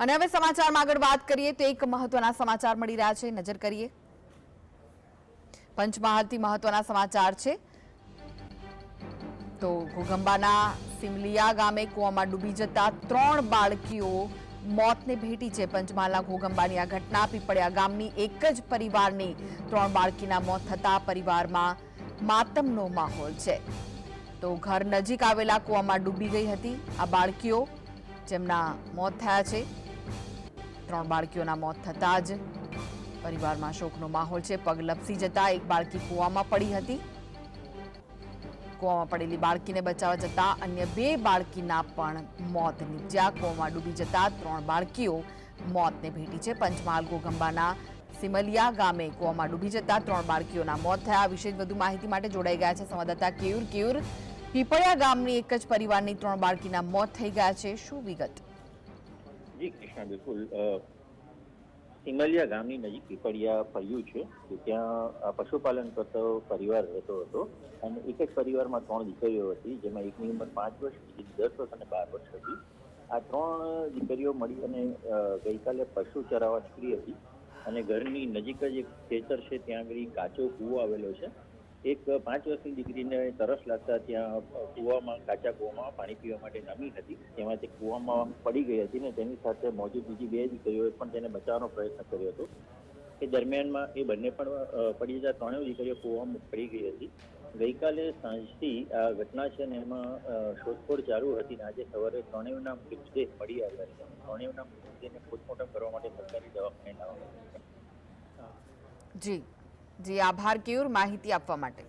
અને હવે સમાચારમાં આગળ વાત કરીએ તો એક મહત્વના સમાચાર મળી રહ્યા છે. નજર કરીએ. પંચમહાલથી મહત્વના સમાચાર છે. તો ઘોગંબાના સિમલિયા ગામે કૂવામાં ડૂબી જતા ત્રણ બાળકીઓ મોતને ભેટી છે. પંચમહાલના ઘોગંબાની આ ઘટના પીપળિયા ગામની એક જ પરિવારની ત્રણ બાળકીના મોત થતા પરિવારમાં માતમનો માહોલ છે. તો ઘર નજીક આવેલા કૂવામાં ડૂબી ગઈ હતી આ બાળકીઓ, જેમના મોત થયા છે. ત્રણ બાળકીઓના મોત થતાં જ પરિવારમાં શોકનો માહોલ છે. પગ લપસી જતા એક બાળકી કૂવામાં પડી હતી. કૂવામાં પડેલી બાળકીને બચાવવા જતા અન્ય બે બાળકીના પણ મોત નીપજ્યા. કૂવામાં ડૂબી જતા ત્રણ બાળકીઓ મોતને ભેટી છે. પંચમહાલ ગોગંબાના સિમલિયા ગામે કૂવામાં ડૂબી જતા ત્રણ બાળકીઓના મોત થયા. વિશે વધુ માહિતી માટે જોડાઈ ગયા છે સંવાદદાતા કેયુર. કેયુર, પીપળિયા ગામની એક જ પરિવારની ત્રણ બાળકીના મોત થઈ ગયા છે. શું વિગત? જી કૃષ્ણ બિલકુલ સિમલિયા ગામની નજીક પીપળિયા ફર્યું છે, કે ત્યાં પશુપાલન કરતો પરિવાર રહેતો હતો. અને એક જ પરિવારમાં ત્રણ દીકરીઓ હતી, જેમાં એકની ઉંમર પાંચ વર્ષ, બીજી દસ વર્ષ અને બાર વર્ષ હતી. આ ત્રણ દીકરીઓ મળી અને ગઈકાલે પશુ ચરાવવા નીકળી હતી. અને ઘરની નજીક જ એક ખેતર છે, ત્યાં આગળ કાચો કૂવો આવેલો છે. એક પાંચ વર્ષની દીકરીને તરસ લાગતા ત્યાં કૂવામાં, કાચા કૂવામાં પાણી પીવા માટે નમી હતી. તેમાં તે કૂવામાં પડી ગઈ હતી ને તેની સાથે મોજૂદ બીજી બે દીકરીઓએ પણ તેને બચાવવાનો પ્રયત્ન કર્યો હતો. એ દરમિયાનમાં એ બંને પણ પડી જતા ત્રણેય દીકરીઓ કૂવામાં પડી ગઈ હતી. ગઈકાલે સાંજથી આ ઘટના છે ને એમાં શોધખોળ ચાલુ હતી ને આજે સવારે ત્રણેયના મૃતદેહ મળી આવ્યા છે. ત્રણેયના મૃતદેહને પોસ્ટમોર્ટમ કરવા માટે સરકારી દવાખાને લાવવામાં જી. જી આભાર કેયુર માહિતી આપવા માટે.